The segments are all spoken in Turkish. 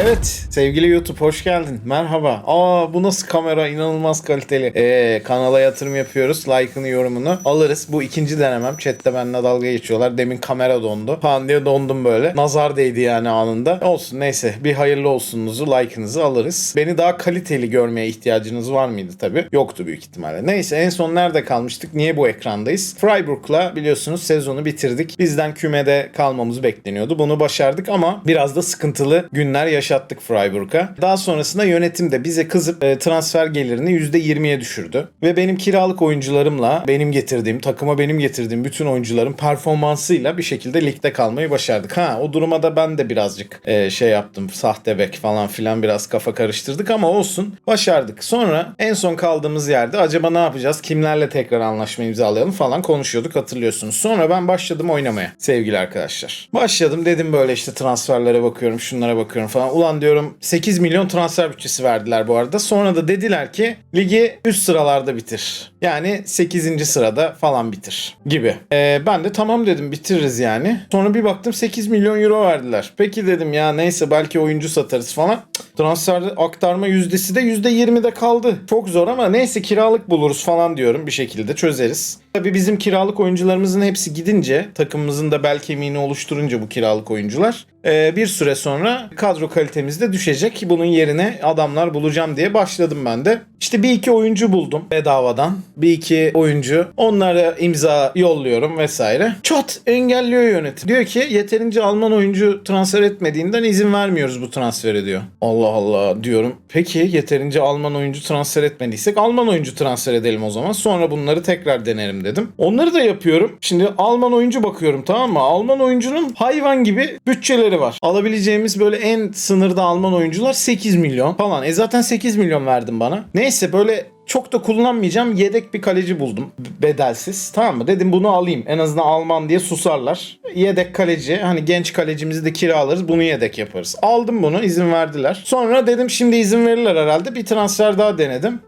Evet sevgili YouTube hoş geldin. Merhaba. Aa bu nasıl kamera inanılmaz kaliteli. Ee, kanala yatırım yapıyoruz. Like'ını yorumunu alırız. Bu ikinci denemem. Chat'te benimle dalga geçiyorlar. Demin kamera dondu. Falan diye dondum böyle. Nazar değdi yani anında. Olsun neyse bir hayırlı olsunuzu like'ınızı alırız. Beni daha kaliteli görmeye ihtiyacınız var mıydı tabii? Yoktu büyük ihtimalle. Neyse en son nerede kalmıştık? Niye bu ekrandayız? Freiburg'la biliyorsunuz sezonu bitirdik. Bizden kümede kalmamız bekleniyordu. Bunu başardık ama biraz da sıkıntılı günler yaşattık Freiburg'a. Daha sonrasında yönetim de bize kızıp e, transfer gelirini %20'ye düşürdü. Ve benim kiralık oyuncularımla benim getirdiğim, takıma benim getirdiğim bütün oyuncuların performansıyla bir şekilde ligde kalmayı başardık. Ha o duruma da ben de birazcık e, şey yaptım. Sahte bek falan filan biraz kafa karıştırdık ama olsun. Başardık. Sonra en son kaldığımız yerde acaba ne yapacağız? Kimlerle tekrar anlaşma imzalayalım falan konuşuyorduk hatırlıyorsunuz. Sonra ben başladım oynamaya sevgili arkadaşlar. Başladım dedim böyle işte transferlere bakıyorum, şunlara bakıyorum falan. Ulan diyorum 8 milyon transfer bütçesi verdiler bu arada. Sonra da dediler ki ligi üst sıralarda bitir. Yani 8. sırada falan bitir gibi. Ee, ben de tamam dedim bitiririz yani. Sonra bir baktım 8 milyon euro verdiler. Peki dedim ya neyse belki oyuncu satarız falan. Transfer aktarma yüzdesi de %20'de kaldı. Çok zor ama neyse kiralık buluruz falan diyorum bir şekilde çözeriz. Tabii bizim kiralık oyuncularımızın hepsi gidince takımımızın da bel kemiğini oluşturunca bu kiralık oyuncular ee, bir süre sonra kadro kalitemiz de düşecek. Bunun yerine adamlar bulacağım diye başladım ben de. İşte bir iki oyuncu buldum bedavadan. Bir iki oyuncu. Onlara imza yolluyorum vesaire. Çat engelliyor yönetim. Diyor ki yeterince Alman oyuncu transfer etmediğinden izin vermiyoruz bu transfere diyor. Allah Allah diyorum. Peki yeterince Alman oyuncu transfer etmediysek Alman oyuncu transfer edelim o zaman. Sonra bunları tekrar denerim dedim. Onları da yapıyorum. Şimdi Alman oyuncu bakıyorum tamam mı? Alman oyuncunun hayvan gibi bütçeleri var. Alabileceğimiz böyle en sınırda Alman oyuncular 8 milyon falan. E zaten 8 milyon verdin bana. Neyse böyle çok da kullanmayacağım yedek bir kaleci buldum bedelsiz tamam mı dedim bunu alayım en azından Alman diye susarlar yedek kaleci hani genç kalecimizi de kiralarız bunu yedek yaparız aldım bunu izin verdiler sonra dedim şimdi izin verirler herhalde bir transfer daha denedim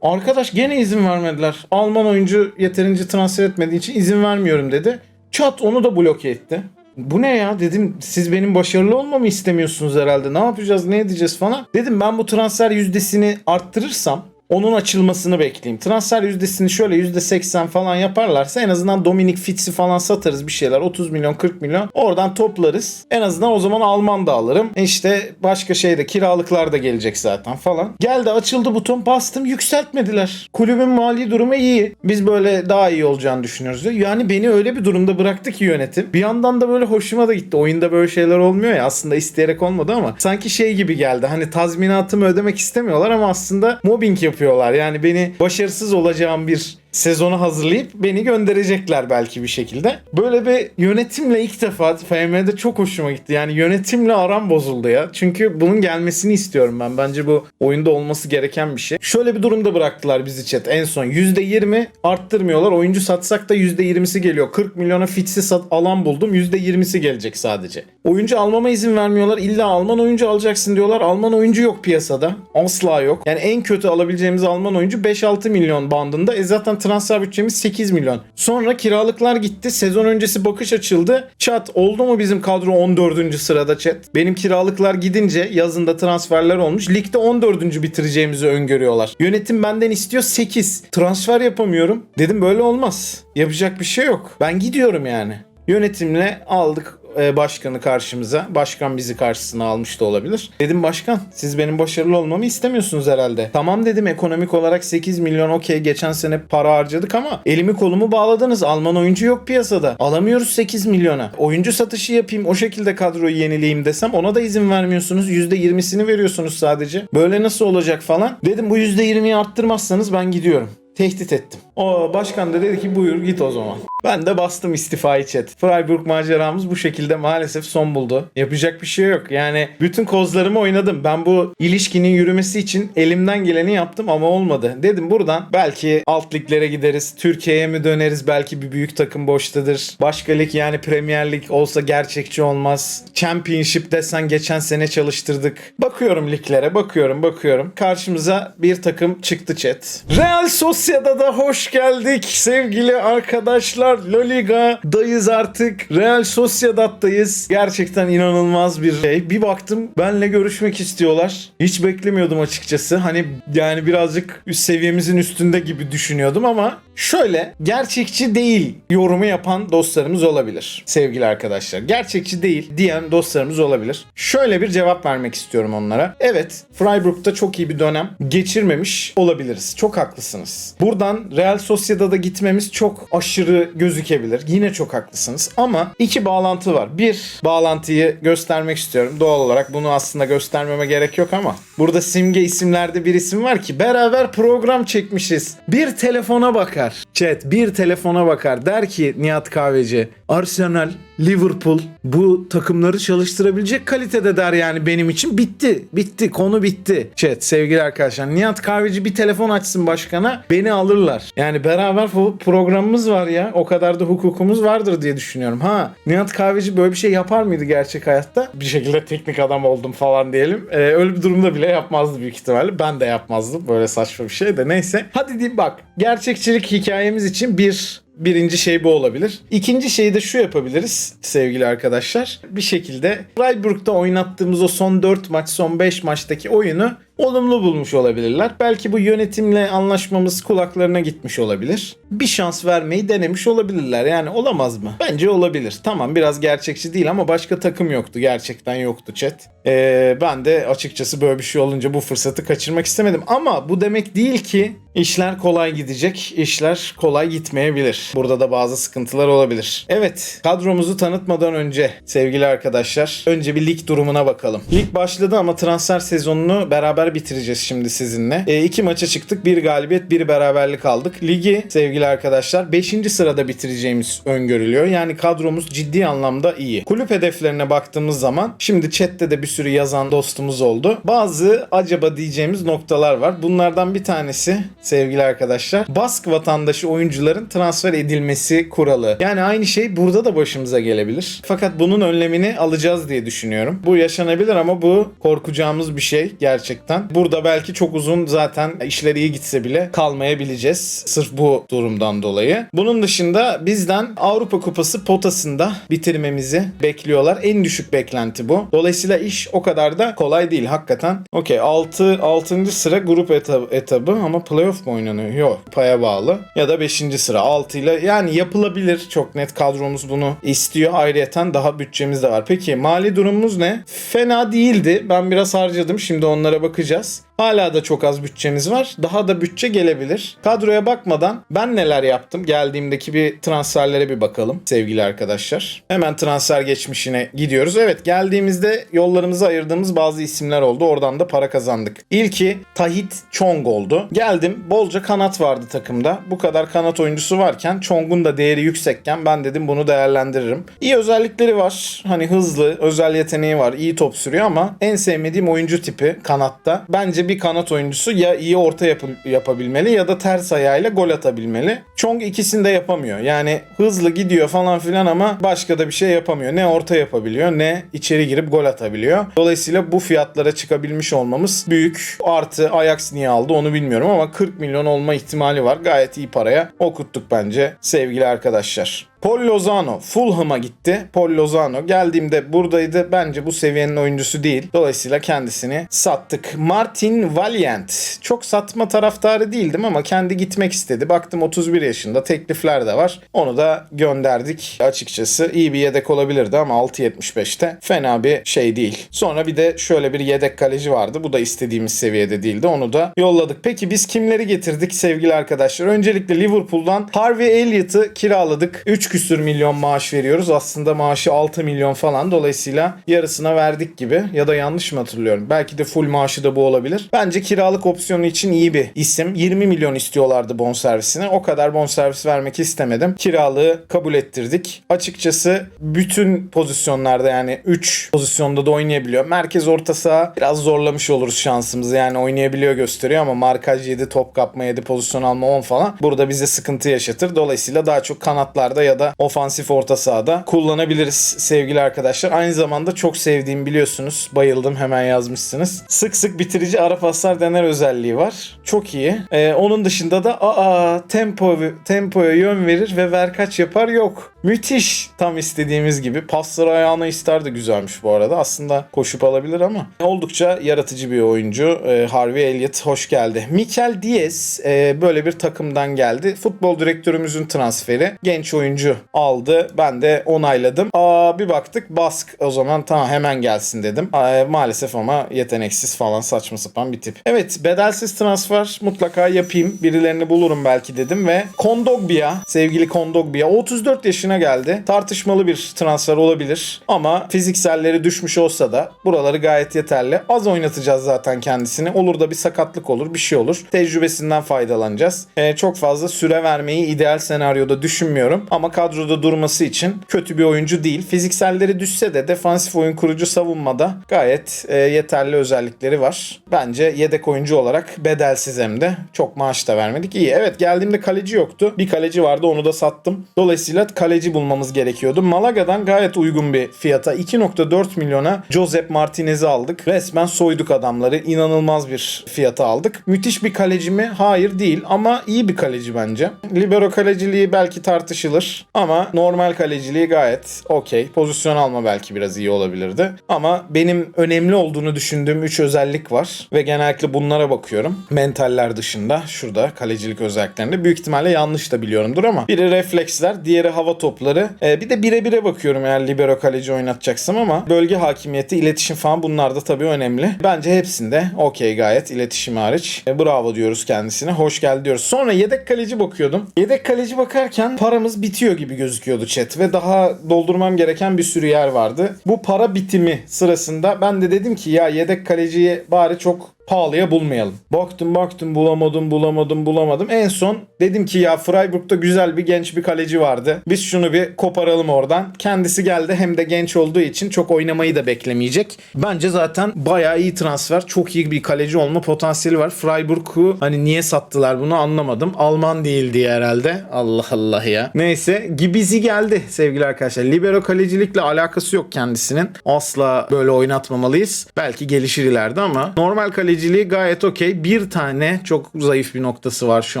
Arkadaş gene izin vermediler. Alman oyuncu yeterince transfer etmediği için izin vermiyorum dedi. Çat onu da bloke etti. Bu ne ya dedim siz benim başarılı olmamı istemiyorsunuz herhalde ne yapacağız ne edeceğiz falan. Dedim ben bu transfer yüzdesini arttırırsam onun açılmasını bekleyeyim. Transfer yüzdesini şöyle %80 falan yaparlarsa en azından Dominic Fitz'i falan satarız bir şeyler. 30 milyon 40 milyon. Oradan toplarız. En azından o zaman Alman da alırım. E İşte başka şeyde kiralıklar da gelecek zaten falan. Geldi açıldı buton bastım yükseltmediler. Kulübün mali durumu iyi. Biz böyle daha iyi olacağını düşünüyoruz. Yani beni öyle bir durumda bıraktı ki yönetim. Bir yandan da böyle hoşuma da gitti. Oyunda böyle şeyler olmuyor ya aslında isteyerek olmadı ama sanki şey gibi geldi. Hani tazminatımı ödemek istemiyorlar ama aslında mobbing yapıyorlar. Yani beni başarısız olacağım bir sezonu hazırlayıp beni gönderecekler belki bir şekilde. Böyle bir yönetimle ilk defa FM'de çok hoşuma gitti. Yani yönetimle aram bozuldu ya. Çünkü bunun gelmesini istiyorum ben. Bence bu oyunda olması gereken bir şey. Şöyle bir durumda bıraktılar bizi chat en son. %20 arttırmıyorlar. Oyuncu satsak da %20'si geliyor. 40 milyona Fitz'i sat alan buldum. %20'si gelecek sadece. Oyuncu almama izin vermiyorlar. İlla Alman oyuncu alacaksın diyorlar. Alman oyuncu yok piyasada. Asla yok. Yani en kötü alabileceğimiz Alman oyuncu 5-6 milyon bandında. E zaten transfer bütçemiz 8 milyon. Sonra kiralıklar gitti. Sezon öncesi bakış açıldı. Chat oldu mu bizim kadro 14. sırada chat? Benim kiralıklar gidince yazında transferler olmuş. Ligde 14. bitireceğimizi öngörüyorlar. Yönetim benden istiyor 8. Transfer yapamıyorum. Dedim böyle olmaz. Yapacak bir şey yok. Ben gidiyorum yani. Yönetimle aldık başkanı karşımıza. Başkan bizi karşısına almış da olabilir. Dedim başkan siz benim başarılı olmamı istemiyorsunuz herhalde. Tamam dedim ekonomik olarak 8 milyon okey geçen sene para harcadık ama elimi kolumu bağladınız. Alman oyuncu yok piyasada. Alamıyoruz 8 milyona. Oyuncu satışı yapayım o şekilde kadroyu yenileyim desem ona da izin vermiyorsunuz. %20'sini veriyorsunuz sadece. Böyle nasıl olacak falan. Dedim bu %20'yi arttırmazsanız ben gidiyorum tehdit ettim. O başkan da dedi ki buyur git o zaman. Ben de bastım istifayı chat. Freiburg maceramız bu şekilde maalesef son buldu. Yapacak bir şey yok. Yani bütün kozlarımı oynadım. Ben bu ilişkinin yürümesi için elimden geleni yaptım ama olmadı. Dedim buradan belki alt liglere gideriz. Türkiye'ye mi döneriz? Belki bir büyük takım boştadır. Başka lig yani Premier Lig olsa gerçekçi olmaz. Championship desen geçen sene çalıştırdık. Bakıyorum liglere bakıyorum bakıyorum. Karşımıza bir takım çıktı chat. Real Sociedad'a hoş geldik sevgili arkadaşlar. var. La Liga'dayız artık. Real Sociedad'dayız. Gerçekten inanılmaz bir şey. Bir baktım benle görüşmek istiyorlar. Hiç beklemiyordum açıkçası. Hani yani birazcık üst seviyemizin üstünde gibi düşünüyordum ama şöyle gerçekçi değil yorumu yapan dostlarımız olabilir sevgili arkadaşlar. Gerçekçi değil diyen dostlarımız olabilir. Şöyle bir cevap vermek istiyorum onlara. Evet Freiburg'da çok iyi bir dönem geçirmemiş olabiliriz. Çok haklısınız. Buradan Real Sociedad'a gitmemiz çok aşırı gözükebilir. Yine çok haklısınız. Ama iki bağlantı var. Bir bağlantıyı göstermek istiyorum. Doğal olarak bunu aslında göstermeme gerek yok ama burada simge isimlerde bir isim var ki beraber program çekmişiz. Bir telefona bakar. Chat bir telefona bakar. Der ki Nihat Kahveci Arsenal, Liverpool bu takımları çalıştırabilecek kalitede der yani benim için. Bitti. Bitti. Konu bitti. Chat sevgili arkadaşlar. Nihat Kahveci bir telefon açsın başkana. Beni alırlar. Yani beraber programımız var ya. O kadar da hukukumuz vardır diye düşünüyorum. Ha Nihat Kahveci böyle bir şey yapar mıydı gerçek hayatta? Bir şekilde teknik adam oldum falan diyelim. Ee, öyle bir durumda bile yapmazdı büyük ihtimalle. Ben de yapmazdım. Böyle saçma bir şey de neyse. Hadi diyeyim bak. Gerçekçilik hikayemiz için bir Birinci şey bu olabilir. İkinci şeyi de şu yapabiliriz sevgili arkadaşlar. Bir şekilde Freiburg'da oynattığımız o son 4 maç, son 5 maçtaki oyunu olumlu bulmuş olabilirler. Belki bu yönetimle anlaşmamız kulaklarına gitmiş olabilir. Bir şans vermeyi denemiş olabilirler. Yani olamaz mı? Bence olabilir. Tamam biraz gerçekçi değil ama başka takım yoktu. Gerçekten yoktu chat. Ee, ben de açıkçası böyle bir şey olunca bu fırsatı kaçırmak istemedim. Ama bu demek değil ki işler kolay gidecek. İşler kolay gitmeyebilir. Burada da bazı sıkıntılar olabilir. Evet kadromuzu tanıtmadan önce sevgili arkadaşlar önce bir lig durumuna bakalım. Lig başladı ama transfer sezonunu beraber bitireceğiz şimdi sizinle. E, iki maça çıktık. Bir galibiyet bir beraberlik aldık. Ligi sevgili arkadaşlar 5. sırada bitireceğimiz öngörülüyor. Yani kadromuz ciddi anlamda iyi. Kulüp hedeflerine baktığımız zaman şimdi chatte de bir sürü yazan dostumuz oldu. Bazı acaba diyeceğimiz noktalar var. Bunlardan bir tanesi sevgili arkadaşlar Bask vatandaşı oyuncuların transfer edilmesi kuralı. Yani aynı şey burada da başımıza gelebilir. Fakat bunun önlemini alacağız diye düşünüyorum. Bu yaşanabilir ama bu korkacağımız bir şey gerçekten. Burada belki çok uzun zaten işler iyi gitse bile kalmayabileceğiz. Sırf bu durumdan dolayı. Bunun dışında bizden Avrupa Kupası potasında bitirmemizi bekliyorlar. En düşük beklenti bu. Dolayısıyla iş o kadar da kolay değil hakikaten. Okey 6 6. sıra grup etabı, etabı ama playoff mu oynanıyor? Yok paya bağlı. Ya da 5. sıra 6 ile yani yapılabilir. Çok net kadromuz bunu istiyor. Ayrıyeten daha bütçemiz de var. Peki mali durumumuz ne? Fena değildi. Ben biraz harcadım. Şimdi onlara bakacağız. Hala da çok az bütçemiz var. Daha da bütçe gelebilir. Kadroya bakmadan ben neler yaptım? Geldiğimdeki bir transferlere bir bakalım sevgili arkadaşlar. Hemen transfer geçmişine gidiyoruz. Evet geldiğimizde yollarımızı ayırdığımız bazı isimler oldu. Oradan da para kazandık. İlki Tahit Chong oldu. Geldim bolca kanat vardı takımda. Bu kadar kanat oyuncusu varken Chong'un da değeri yüksekken ben dedim bunu değerlendiririm. İyi özellikleri var. Hani hızlı, özel yeteneği var. iyi top sürüyor ama en sevmediğim oyuncu tipi kanatta. Bence bir kanat oyuncusu ya iyi orta yapı- yapabilmeli ya da ters ayağıyla gol atabilmeli. Chong ikisini de yapamıyor. Yani hızlı gidiyor falan filan ama başka da bir şey yapamıyor. Ne orta yapabiliyor ne içeri girip gol atabiliyor. Dolayısıyla bu fiyatlara çıkabilmiş olmamız büyük. Artı Ajax niye aldı onu bilmiyorum ama 40 milyon olma ihtimali var. Gayet iyi paraya okuttuk bence sevgili arkadaşlar. Paul Lozano Fulham'a gitti. Paul Lozano geldiğimde buradaydı. Bence bu seviyenin oyuncusu değil. Dolayısıyla kendisini sattık. Martin Valiant. Çok satma taraftarı değildim ama kendi gitmek istedi. Baktım 31 yaşında teklifler de var. Onu da gönderdik. Açıkçası iyi bir yedek olabilirdi ama 6.75'te fena bir şey değil. Sonra bir de şöyle bir yedek kaleci vardı. Bu da istediğimiz seviyede değildi. Onu da yolladık. Peki biz kimleri getirdik sevgili arkadaşlar? Öncelikle Liverpool'dan Harvey Elliott'ı kiraladık. 3 küsür milyon maaş veriyoruz. Aslında maaşı 6 milyon falan. Dolayısıyla yarısına verdik gibi. Ya da yanlış mı hatırlıyorum? Belki de full maaşı da bu olabilir. Bence kiralık opsiyonu için iyi bir isim. 20 milyon istiyorlardı bonservisine. O kadar bonservis vermek istemedim. Kiralığı kabul ettirdik. Açıkçası bütün pozisyonlarda yani 3 pozisyonda da oynayabiliyor. Merkez orta saha biraz zorlamış oluruz şansımızı. Yani oynayabiliyor gösteriyor ama markaj 7, top kapma 7, pozisyon alma 10 falan. Burada bize sıkıntı yaşatır. Dolayısıyla daha çok kanatlarda ya da da ofansif orta sahada kullanabiliriz sevgili arkadaşlar. Aynı zamanda çok sevdiğim biliyorsunuz. Bayıldım hemen yazmışsınız. Sık sık bitirici ara paslar dener özelliği var. Çok iyi. Ee, onun dışında da aa tempo tempoya yön verir ve ver kaç yapar yok. Müthiş. Tam istediğimiz gibi. Pasları ayağına ister de güzelmiş bu arada. Aslında koşup alabilir ama oldukça yaratıcı bir oyuncu. Ee, Harvey Elliott hoş geldi. Mikel Diaz e, böyle bir takımdan geldi. Futbol direktörümüzün transferi. Genç oyuncu aldı. Ben de onayladım. Aa bir baktık Bask. O zaman tamam hemen gelsin dedim. Aa, maalesef ama yeteneksiz falan saçma sapan bir tip. Evet bedelsiz transfer mutlaka yapayım. Birilerini bulurum belki dedim ve Kondogbia sevgili Kondogbia o 34 yaşına geldi. Tartışmalı bir transfer olabilir ama fizikselleri düşmüş olsa da buraları gayet yeterli. Az oynatacağız zaten kendisini. Olur da bir sakatlık olur bir şey olur. Tecrübesinden faydalanacağız. Ee, çok fazla süre vermeyi ideal senaryoda düşünmüyorum ama kadroda durması için kötü bir oyuncu değil. Fizikselleri düşse de defansif oyun kurucu savunmada gayet e, yeterli özellikleri var. Bence yedek oyuncu olarak bedelsiz hem de çok maaş da vermedik. İyi. Evet geldiğimde kaleci yoktu. Bir kaleci vardı onu da sattım. Dolayısıyla kaleci bulmamız gerekiyordu. Malaga'dan gayet uygun bir fiyata 2.4 milyona Josep Martinez'i aldık. Resmen soyduk adamları. İnanılmaz bir fiyata aldık. Müthiş bir kaleci mi? Hayır değil ama iyi bir kaleci bence. Libero kaleciliği belki tartışılır ama normal kaleciliği gayet okey. Pozisyon alma belki biraz iyi olabilirdi. Ama benim önemli olduğunu düşündüğüm 3 özellik var ve genellikle bunlara bakıyorum. Mentaller dışında şurada kalecilik özelliklerinde büyük ihtimalle yanlış da biliyorumdur ama biri refleksler, diğeri hava topları. Ee, bir de bire bire bakıyorum eğer libero kaleci oynatacaksam ama bölge hakimiyeti, iletişim falan bunlar da tabii önemli. Bence hepsinde okey gayet iletişim hariç. E, bravo diyoruz kendisine. Hoş geldi diyoruz. Sonra yedek kaleci bakıyordum. Yedek kaleci bakarken paramız bitiyor gibi gözüküyordu chat ve daha doldurmam gereken bir sürü yer vardı. Bu para bitimi sırasında ben de dedim ki ya yedek kaleciyi bari çok pahalıya bulmayalım. Baktım baktım bulamadım bulamadım bulamadım. En son dedim ki ya Freiburg'da güzel bir genç bir kaleci vardı. Biz şunu bir koparalım oradan. Kendisi geldi hem de genç olduğu için çok oynamayı da beklemeyecek. Bence zaten bayağı iyi transfer. Çok iyi bir kaleci olma potansiyeli var. Freiburg'u hani niye sattılar bunu anlamadım. Alman değil diye herhalde. Allah Allah ya. Neyse Gibizi geldi sevgili arkadaşlar. Libero kalecilikle alakası yok kendisinin. Asla böyle oynatmamalıyız. Belki gelişir ileride ama normal kaleci kaleciliği gayet okey. Bir tane çok zayıf bir noktası var şu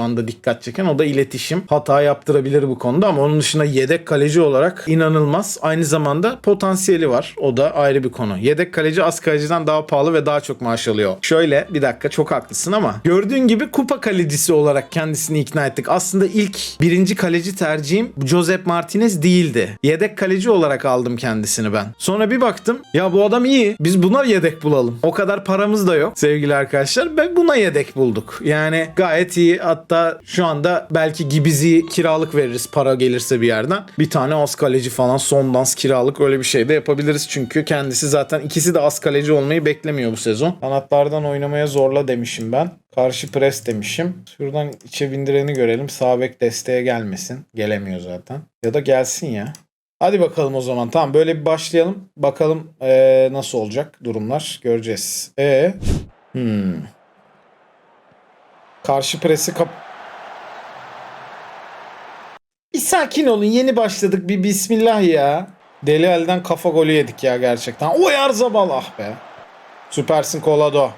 anda dikkat çeken. O da iletişim. Hata yaptırabilir bu konuda ama onun dışında yedek kaleci olarak inanılmaz. Aynı zamanda potansiyeli var. O da ayrı bir konu. Yedek kaleci az kaleciden daha pahalı ve daha çok maaş alıyor. Şöyle bir dakika çok haklısın ama gördüğün gibi kupa kalecisi olarak kendisini ikna ettik. Aslında ilk birinci kaleci tercihim Josep Martinez değildi. Yedek kaleci olarak aldım kendisini ben. Sonra bir baktım ya bu adam iyi. Biz buna yedek bulalım. O kadar paramız da yok sevgili arkadaşlar. Ve buna yedek bulduk. Yani gayet iyi. Hatta şu anda belki Gibizi kiralık veririz para gelirse bir yerden. Bir tane az kaleci falan son dans kiralık öyle bir şey de yapabiliriz. Çünkü kendisi zaten ikisi de az kaleci olmayı beklemiyor bu sezon. Kanatlardan oynamaya zorla demişim ben. Karşı pres demişim. Şuradan içe bindireni görelim. Sağ bek desteğe gelmesin. Gelemiyor zaten. Ya da gelsin ya. Hadi bakalım o zaman. Tamam böyle bir başlayalım. Bakalım ee, nasıl olacak durumlar. Göreceğiz. E Hmm. Karşı presi kap... Bir sakin olun. Yeni başladık. Bir bismillah ya. Deli elden kafa golü yedik ya gerçekten. O Yarzabal ah be. Süpersin Kolado.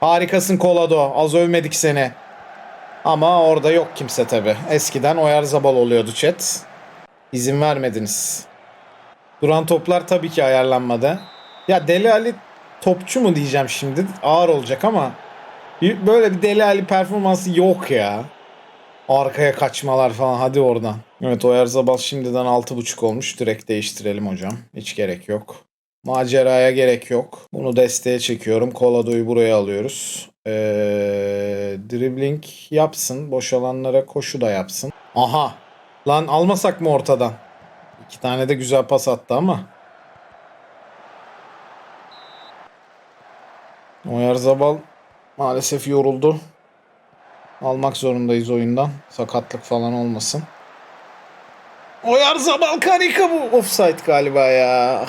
Harikasın Kolado. Az övmedik seni. Ama orada yok kimse tabi. Eskiden Oyarzabal oluyordu chat. İzin vermediniz. Duran toplar tabii ki ayarlanmadı. Ya Deli Ali topçu mu diyeceğim şimdi. Ağır olacak ama böyle bir Deli Ali performansı yok ya. Arkaya kaçmalar falan hadi oradan. Evet Oyarzabal şimdiden 6.5 olmuş. Direkt değiştirelim hocam. Hiç gerek yok. Maceraya gerek yok. Bunu desteğe çekiyorum. Kolado'yu buraya alıyoruz. Ee, dribbling yapsın. Boş alanlara koşu da yapsın. Aha. Lan almasak mı ortadan? İki tane de güzel pas attı ama. Oyarzabal maalesef yoruldu. Almak zorundayız oyundan. Sakatlık falan olmasın. Oyarzabal karika bu. Offside galiba ya.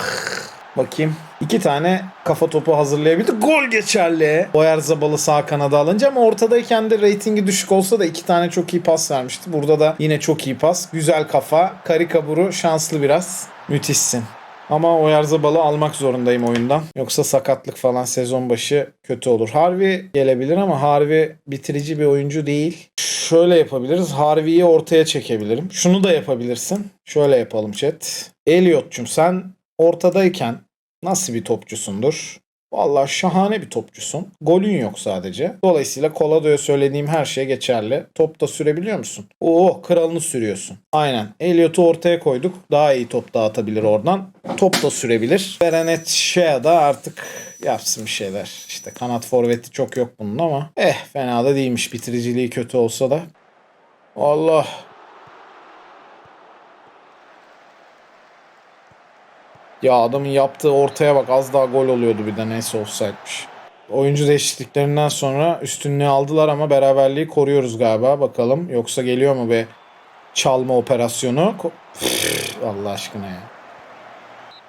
Bakayım. İki tane kafa topu hazırlayabildi. Gol geçerli. Oyarzabal'ı sağ kanada alınca ama ortadayken de reytingi düşük olsa da iki tane çok iyi pas vermişti. Burada da yine çok iyi pas. Güzel kafa. Karikaburu şanslı biraz. Müthişsin. Ama Oyarzabal'ı almak zorundayım oyundan. Yoksa sakatlık falan sezon başı kötü olur. Harvey gelebilir ama Harvey bitirici bir oyuncu değil. Şöyle yapabiliriz. Harvey'i ortaya çekebilirim. Şunu da yapabilirsin. Şöyle yapalım chat. Elliot'cum sen ortadayken nasıl bir topçusundur? Vallahi şahane bir topçusun. Golün yok sadece. Dolayısıyla Colado'ya söylediğim her şey geçerli. Top da sürebiliyor musun? Oo kralını sürüyorsun. Aynen. Elliot'u ortaya koyduk. Daha iyi top dağıtabilir oradan. Top da sürebilir. Berenet Shea da artık yapsın bir şeyler. İşte kanat forveti çok yok bunun ama eh fena da değilmiş. Bitiriciliği kötü olsa da. Allah. Ya adamın yaptığı ortaya bak az daha gol oluyordu bir de neyse offside'miş. Oyuncu değişikliklerinden sonra üstünlüğü aldılar ama beraberliği koruyoruz galiba. Bakalım yoksa geliyor mu be çalma operasyonu? Allah aşkına ya.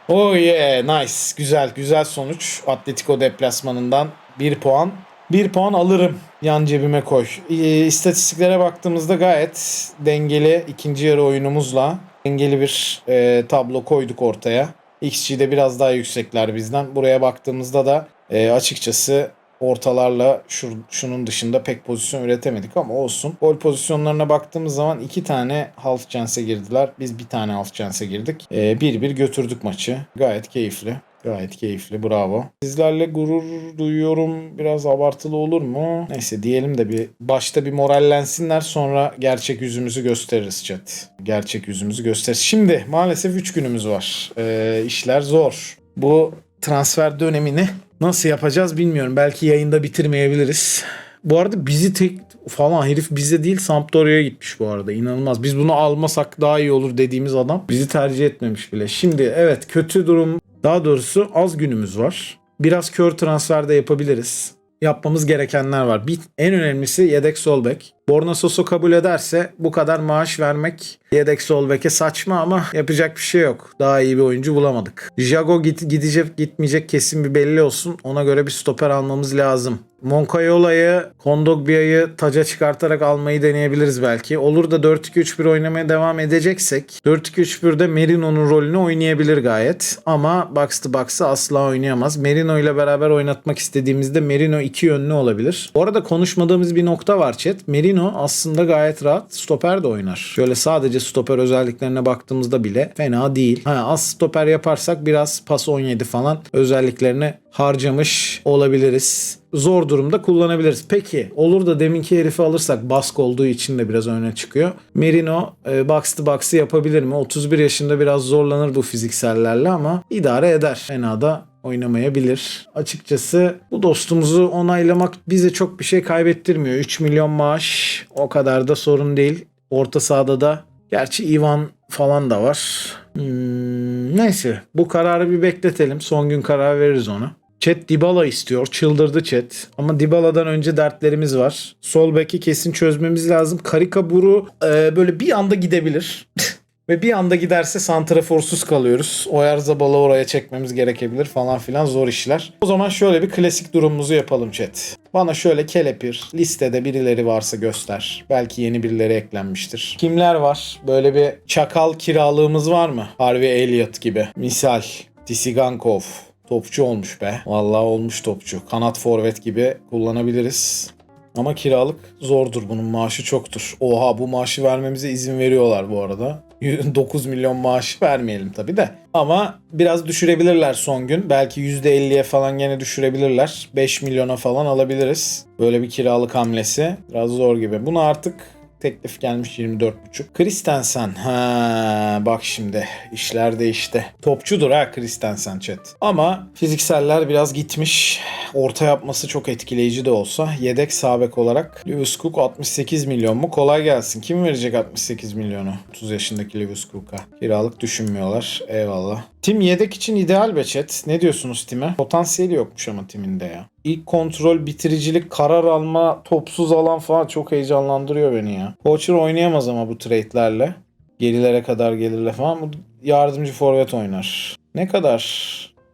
Oh yeah nice. Güzel güzel sonuç. Atletico deplasmanından 1 puan. 1 puan alırım. Yan cebime koy. Ee, istatistiklere baktığımızda gayet dengeli ikinci yarı oyunumuzla dengeli bir e, tablo koyduk ortaya. XG'de biraz daha yüksekler bizden. Buraya baktığımızda da e, açıkçası ortalarla şu, şunun dışında pek pozisyon üretemedik ama olsun. Gol pozisyonlarına baktığımız zaman iki tane half chance'e girdiler. Biz bir tane half chance'e girdik. E, bir bir götürdük maçı. Gayet keyifli. Gayet keyifli bravo. Sizlerle gurur duyuyorum. Biraz abartılı olur mu? Neyse diyelim de bir başta bir morallensinler sonra gerçek yüzümüzü gösteririz chat. Gerçek yüzümüzü gösteririz. Şimdi maalesef 3 günümüz var. Ee, işler zor. Bu transfer dönemini nasıl yapacağız bilmiyorum. Belki yayında bitirmeyebiliriz. Bu arada bizi tek falan herif bize değil Sampdoria'ya gitmiş bu arada. İnanılmaz. Biz bunu almasak daha iyi olur dediğimiz adam bizi tercih etmemiş bile. Şimdi evet kötü durum daha doğrusu az günümüz var. Biraz kör transfer de yapabiliriz. Yapmamız gerekenler var. Bir, en önemlisi yedek sol bek. Borna Soso kabul ederse bu kadar maaş vermek yedek sol beke saçma ama yapacak bir şey yok. Daha iyi bir oyuncu bulamadık. Jago git, gidecek gitmeyecek kesin bir belli olsun. Ona göre bir stoper almamız lazım. Moncayola'yı, Kondogbia'yı taca çıkartarak almayı deneyebiliriz belki. Olur da 4-2-3-1 oynamaya devam edeceksek 4-2-3-1'de Merino'nun rolünü oynayabilir gayet. Ama box to box'ı asla oynayamaz. Merino ile beraber oynatmak istediğimizde Merino iki yönlü olabilir. Bu arada konuşmadığımız bir nokta var chat. Merino aslında gayet rahat stoper de oynar. Şöyle sadece stoper özelliklerine baktığımızda bile fena değil. Ha, az stoper yaparsak biraz pas 17 falan özelliklerini harcamış olabiliriz. Zor durumda kullanabiliriz. Peki olur da deminki herifi alırsak bask olduğu için de biraz öne çıkıyor. Merino e, box to box'ı yapabilir mi? 31 yaşında biraz zorlanır bu fiziksellerle ama idare eder. Fena da oynamayabilir. Açıkçası bu dostumuzu onaylamak bize çok bir şey kaybettirmiyor. 3 milyon maaş o kadar da sorun değil. Orta sahada da gerçi Ivan falan da var. Hmm, neyse bu kararı bir bekletelim. Son gün karar veririz ona. Chat Dybala istiyor. Çıldırdı chat. Ama Dybala'dan önce dertlerimiz var. Sol beki kesin çözmemiz lazım. Karikaburu e, böyle bir anda gidebilir. Ve bir anda giderse santraforsuz kalıyoruz. Oyarzabal'ı oraya çekmemiz gerekebilir falan filan zor işler. O zaman şöyle bir klasik durumumuzu yapalım chat. Bana şöyle kelepir listede birileri varsa göster. Belki yeni birileri eklenmiştir. Kimler var? Böyle bir çakal kiralığımız var mı? Harvey Elliott gibi. Misal. Tisigankov. Topçu olmuş be. Vallahi olmuş topçu. Kanat forvet gibi kullanabiliriz. Ama kiralık zordur bunun maaşı çoktur. Oha bu maaşı vermemize izin veriyorlar bu arada. 9 milyon maaşı vermeyelim tabi de. Ama biraz düşürebilirler son gün. Belki %50'ye falan gene düşürebilirler. 5 milyona falan alabiliriz. Böyle bir kiralık hamlesi. Biraz zor gibi. Bunu artık teklif gelmiş 24.5. Christensen. Ha bak şimdi işler değişti. Topçudur ha Christensen chat. Ama fizikseller biraz gitmiş. Orta yapması çok etkileyici de olsa yedek sağ bek olarak Lewis Cook 68 milyon mu? Kolay gelsin. Kim verecek 68 milyonu? 30 yaşındaki Lewis Cook'a. Kiralık düşünmüyorlar. Eyvallah. Tim yedek için ideal be chat. Ne diyorsunuz Tim'e? Potansiyeli yokmuş ama Tim'in de ya. İlk kontrol, bitiricilik, karar alma, topsuz alan falan çok heyecanlandırıyor beni ya. Poacher oynayamaz ama bu trade'lerle. Gerilere kadar gelirle falan. Bu yardımcı forvet oynar. Ne kadar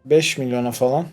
5 milyona falan.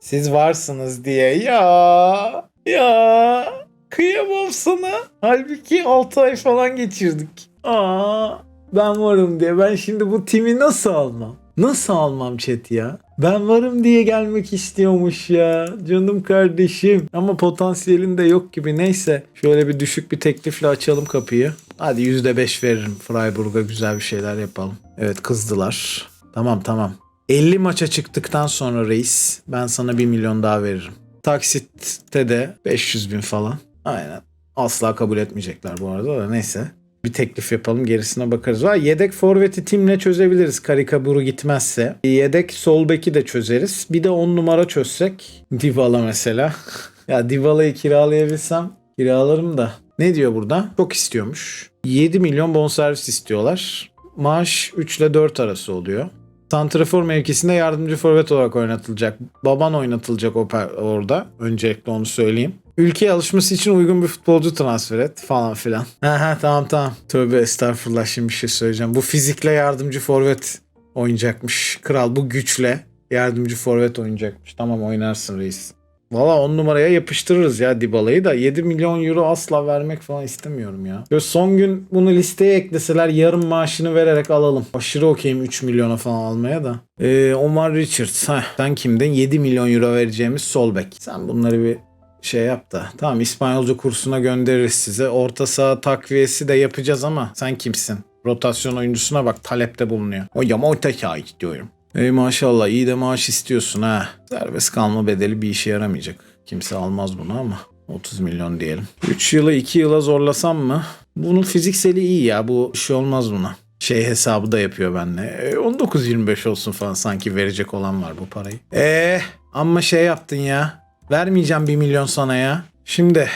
Siz varsınız diye. Ya ya kıyamam sana. Halbuki 6 ay falan geçirdik. Aa ben varım diye. Ben şimdi bu timi nasıl almam? Nasıl almam chat ya? Ben varım diye gelmek istiyormuş ya. Canım kardeşim. Ama potansiyelin de yok gibi. Neyse. Şöyle bir düşük bir teklifle açalım kapıyı. Hadi %5 veririm. Freiburg'a güzel bir şeyler yapalım. Evet kızdılar. Tamam tamam. 50 maça çıktıktan sonra reis ben sana 1 milyon daha veririm. Taksitte de 500 bin falan. Aynen. Asla kabul etmeyecekler bu arada da neyse. Bir teklif yapalım gerisine bakarız. Va yedek forveti timle çözebiliriz Karikaburu gitmezse. Yedek sol beki de çözeriz. Bir de 10 numara çözsek. Dybala mesela. ya Dybala'yı kiralayabilsem kiralarım da. Ne diyor burada? Çok istiyormuş. 7 milyon bonservis istiyorlar. Maaş 3 ile 4 arası oluyor. Santrafor mevkisinde yardımcı forvet olarak oynatılacak. Baban oynatılacak orada. Öncelikle onu söyleyeyim. Ülkeye alışması için uygun bir futbolcu transfer et falan filan. Aha tamam tamam. Tövbe estağfurullah şimdi bir şey söyleyeceğim. Bu fizikle yardımcı forvet oynayacakmış. Kral bu güçle yardımcı forvet oynayacakmış. Tamam oynarsın reis. Valla 10 numaraya yapıştırırız ya Dybala'yı da 7 milyon euro asla vermek falan istemiyorum ya. Böyle son gün bunu listeye ekleseler yarım maaşını vererek alalım. Aşırı okeyim 3 milyona falan almaya da. Ee, Omar Richards. Heh, sen kimden? 7 milyon euro vereceğimiz sol bek. Sen bunları bir şey yap da. Tamam İspanyolca kursuna göndeririz size. Orta saha takviyesi de yapacağız ama sen kimsin? Rotasyon oyuncusuna bak talepte bulunuyor. O Yamote şahit diyorum. Ey maşallah iyi de maaş istiyorsun ha. Serbest kalma bedeli bir işe yaramayacak. Kimse almaz bunu ama 30 milyon diyelim. 3 yılı 2 yıla zorlasam mı? Bunun fizikseli iyi ya bu şey olmaz buna. Şey hesabı da yapıyor benimle. E, 19-25 olsun falan sanki verecek olan var bu parayı. Eee amma şey yaptın ya. Vermeyeceğim 1 milyon sana ya. Şimdi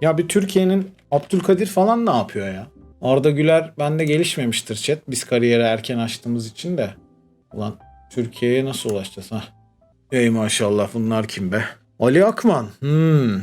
ya bir Türkiye'nin Abdülkadir falan ne yapıyor ya? Arda Güler bende gelişmemiştir chat. Biz kariyeri erken açtığımız için de. Ulan Türkiye'ye nasıl ulaşacağız ha? Ey maşallah bunlar kim be? Ali Akman. Hmm.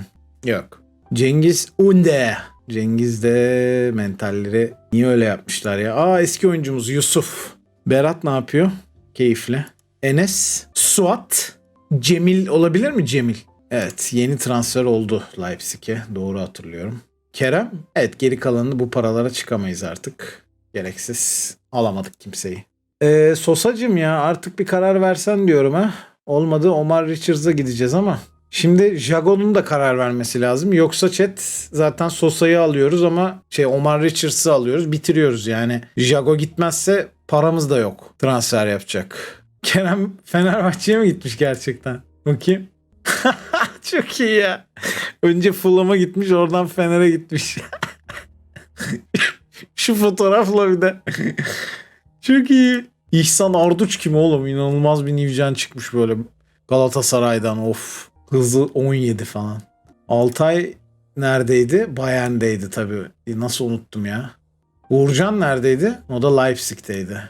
Yok. Cengiz Unde. Cengiz de mentalleri niye öyle yapmışlar ya? Aa eski oyuncumuz Yusuf. Berat ne yapıyor? Keyifli. Enes. Suat. Cemil olabilir mi Cemil? Evet yeni transfer oldu Leipzig'e. Doğru hatırlıyorum. Kerem. Evet geri kalanını bu paralara çıkamayız artık. Gereksiz. Alamadık kimseyi. Ee, Sosacım ya artık bir karar versen diyorum ha. Olmadı Omar Richards'a gideceğiz ama. Şimdi Jago'nun da karar vermesi lazım. Yoksa chat zaten Sosa'yı alıyoruz ama şey Omar Richards'ı alıyoruz bitiriyoruz yani. Jago gitmezse paramız da yok. Transfer yapacak. Kerem Fenerbahçe'ye mi gitmiş gerçekten? Bakayım. Çok iyi ya. Önce Fulham'a gitmiş oradan Fener'e gitmiş. Şu fotoğrafla bir de. Çok iyi. İhsan Arduç kim oğlum? İnanılmaz bir Nivcan çıkmış böyle Galatasaray'dan of. Hızı 17 falan. Altay neredeydi? Bayern'deydi tabii. E, Nasıl unuttum ya. Uğurcan neredeydi? O da Leipzig'teydi.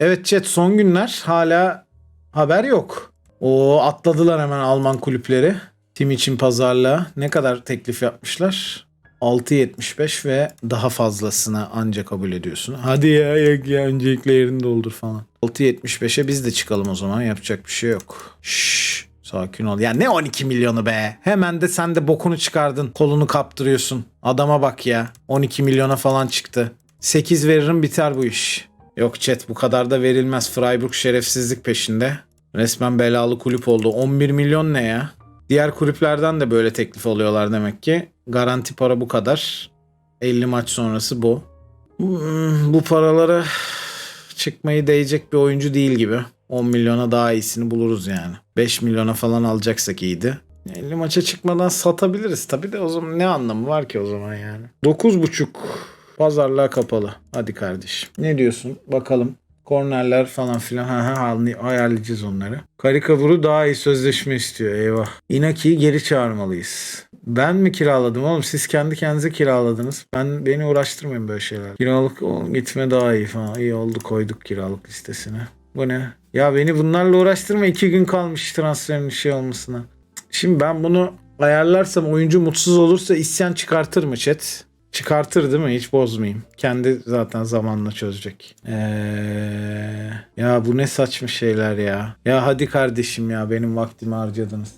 Evet chat son günler hala haber yok. O atladılar hemen Alman kulüpleri. Tim için pazarlığa ne kadar teklif yapmışlar? 6.75 ve daha fazlasına anca kabul ediyorsun. Hadi ya yok ya öncelikle yerini doldur falan. 6.75'e biz de çıkalım o zaman yapacak bir şey yok. Şşş sakin ol. Ya ne 12 milyonu be. Hemen de sen de bokunu çıkardın. Kolunu kaptırıyorsun. Adama bak ya. 12 milyona falan çıktı. 8 veririm biter bu iş. Yok chat bu kadar da verilmez. Freiburg şerefsizlik peşinde. Resmen belalı kulüp oldu. 11 milyon ne ya? Diğer kulüplerden de böyle teklif alıyorlar demek ki. Garanti para bu kadar. 50 maç sonrası bu. Hmm, Bu paralara çıkmayı değecek bir oyuncu değil gibi. 10 milyona daha iyisini buluruz yani. 5 milyona falan alacaksak iyiydi. 50 maça çıkmadan satabiliriz tabii de o zaman ne anlamı var ki o zaman yani. 9.5 pazarlığa kapalı. Hadi kardeşim. Ne diyorsun? Bakalım. Kornerler falan filan ha, ha, ayarlayacağız onları. Karikavuru daha iyi sözleşme istiyor eyvah. Inaki'yi geri çağırmalıyız. Ben mi kiraladım oğlum? Siz kendi kendinize kiraladınız. Ben beni uğraştırmayın böyle şeyler. Kiralık gitme daha iyi falan. İyi oldu koyduk kiralık listesine. Bu ne? Ya beni bunlarla uğraştırma. iki gün kalmış transferin şey olmasına. Şimdi ben bunu ayarlarsam oyuncu mutsuz olursa isyan çıkartır mı chat? Çıkartır değil mi? Hiç bozmayayım. Kendi zaten zamanla çözecek. Ee, ya bu ne saçma şeyler ya. Ya hadi kardeşim ya benim vaktimi harcadınız.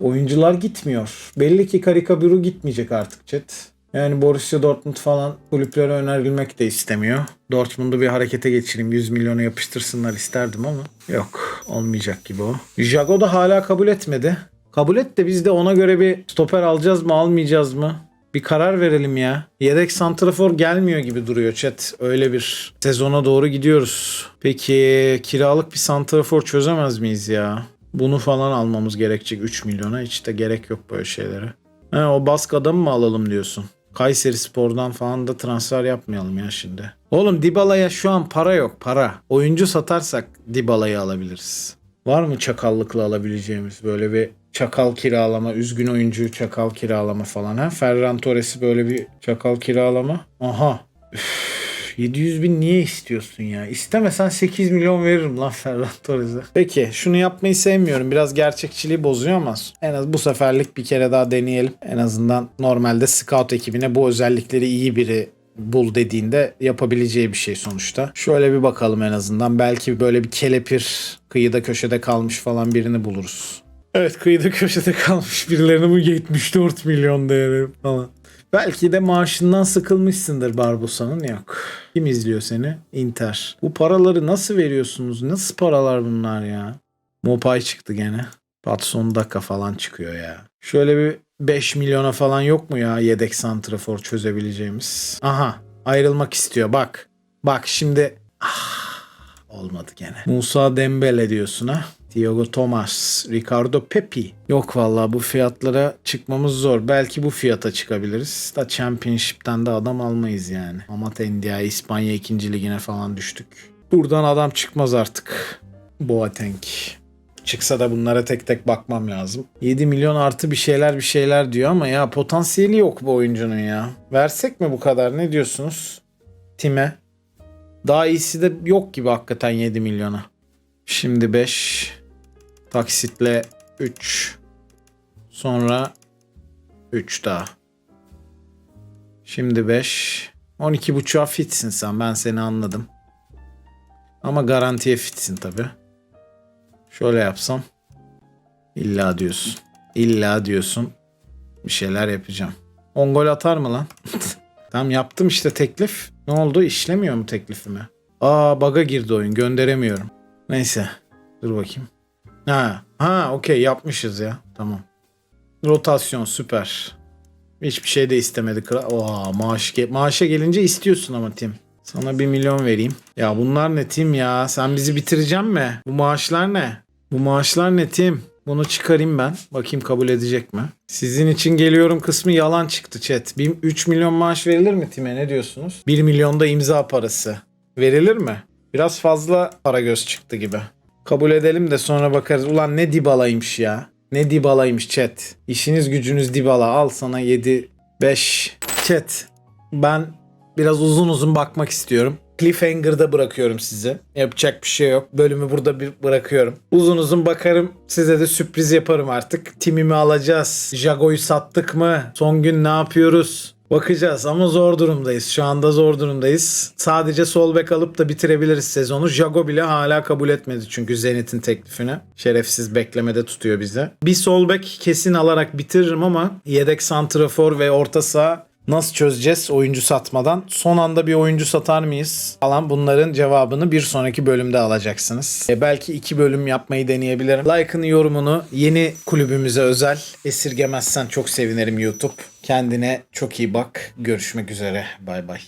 Oyuncular gitmiyor. Belli ki Karikaburu gitmeyecek artık chat. Yani Borussia Dortmund falan kulüplere önerilmek de istemiyor. Dortmund'u bir harekete geçireyim. 100 milyona yapıştırsınlar isterdim ama yok. Olmayacak gibi o. Jago da hala kabul etmedi. Kabul et de biz de ona göre bir stoper alacağız mı almayacağız mı? Bir karar verelim ya. Yedek santrafor gelmiyor gibi duruyor chat. Öyle bir sezona doğru gidiyoruz. Peki kiralık bir santrafor çözemez miyiz ya? Bunu falan almamız gerekecek 3 milyona. Hiç de gerek yok böyle şeylere. He, o Bask adamı mı alalım diyorsun? Kayseri Spor'dan falan da transfer yapmayalım ya şimdi. Oğlum Dybala'ya şu an para yok para. Oyuncu satarsak Dybala'yı alabiliriz. Var mı çakallıkla alabileceğimiz böyle bir çakal kiralama, üzgün oyuncuyu çakal kiralama falan ha? Ferran Torres'i böyle bir çakal kiralama. Aha. Üf, 700 bin niye istiyorsun ya? İstemesen 8 milyon veririm lan Ferran Torres'e. Peki şunu yapmayı sevmiyorum. Biraz gerçekçiliği bozuyor ama en az bu seferlik bir kere daha deneyelim. En azından normalde scout ekibine bu özellikleri iyi biri bul dediğinde yapabileceği bir şey sonuçta. Şöyle bir bakalım en azından. Belki böyle bir kelepir kıyıda köşede kalmış falan birini buluruz. Evet kıyıda köşede kalmış birilerine bu 74 milyon değeri falan. Belki de maaşından sıkılmışsındır Barbosa'nın yok. Kim izliyor seni? Inter. Bu paraları nasıl veriyorsunuz? Nasıl paralar bunlar ya? Mopay çıktı gene. Patson Daka falan çıkıyor ya. Şöyle bir 5 milyona falan yok mu ya yedek santrafor çözebileceğimiz? Aha ayrılmak istiyor bak. Bak şimdi ah, olmadı gene. Musa Dembele diyorsun ha. Thiago Thomas, Ricardo Pepi. Yok vallahi bu fiyatlara çıkmamız zor. Belki bu fiyata çıkabiliriz. Da Championship'ten de adam almayız yani. Amat Ndiaye İspanya 2. ligine falan düştük. Buradan adam çıkmaz artık. Boateng. Çıksa da bunlara tek tek bakmam lazım. 7 milyon artı bir şeyler bir şeyler diyor ama ya potansiyeli yok bu oyuncunun ya. Versek mi bu kadar ne diyorsunuz? Time. Daha iyisi de yok gibi hakikaten 7 milyona. Şimdi 5. Taksitle 3. Sonra 3 daha. Şimdi 5. 12 buçuğa fitsin sen ben seni anladım. Ama garantiye fitsin tabi. Şöyle yapsam. İlla diyorsun. İlla diyorsun. Bir şeyler yapacağım. 10 gol atar mı lan? tamam yaptım işte teklif. Ne oldu? İşlemiyor mu teklifime? Aa baga girdi oyun. Gönderemiyorum. Neyse. Dur bakayım. Ha, ha okey yapmışız ya. Tamam. Rotasyon süper. Hiçbir şey de istemedi. Oha, maaş ge- maaşa gelince istiyorsun ama Tim. Sana bir milyon vereyim. Ya bunlar ne Tim ya? Sen bizi bitireceksin mi? Bu maaşlar ne? Bu maaşlar ne Tim? Bunu çıkarayım ben. Bakayım kabul edecek mi? Sizin için geliyorum kısmı yalan çıktı chat. Bir- 3 milyon maaş verilir mi Tim'e ne diyorsunuz? 1 milyonda imza parası. Verilir mi? Biraz fazla para göz çıktı gibi. Kabul edelim de sonra bakarız. Ulan ne Dybala'ymış ya. Ne Dybala'ymış chat. İşiniz gücünüz Dybala. Al sana 7 5 chat. Ben biraz uzun uzun bakmak istiyorum. Cliffhanger'da bırakıyorum sizi. Yapacak bir şey yok. Bölümü burada bir bırakıyorum. Uzun uzun bakarım. Size de sürpriz yaparım artık. Timimi alacağız. Jago'yu sattık mı? Son gün ne yapıyoruz? Bakacağız ama zor durumdayız. Şu anda zor durumdayız. Sadece sol bek alıp da bitirebiliriz sezonu. Jago bile hala kabul etmedi çünkü Zenit'in teklifini. Şerefsiz beklemede tutuyor bizi. Bir sol bek kesin alarak bitiririm ama yedek santrafor ve orta saha Nasıl çözeceğiz oyuncu satmadan? Son anda bir oyuncu satar mıyız? Falan bunların cevabını bir sonraki bölümde alacaksınız. E, belki iki bölüm yapmayı deneyebilirim. Like'ını yorumunu yeni kulübümüze özel esirgemezsen çok sevinirim YouTube. Kendine çok iyi bak. Görüşmek üzere. Bay bay.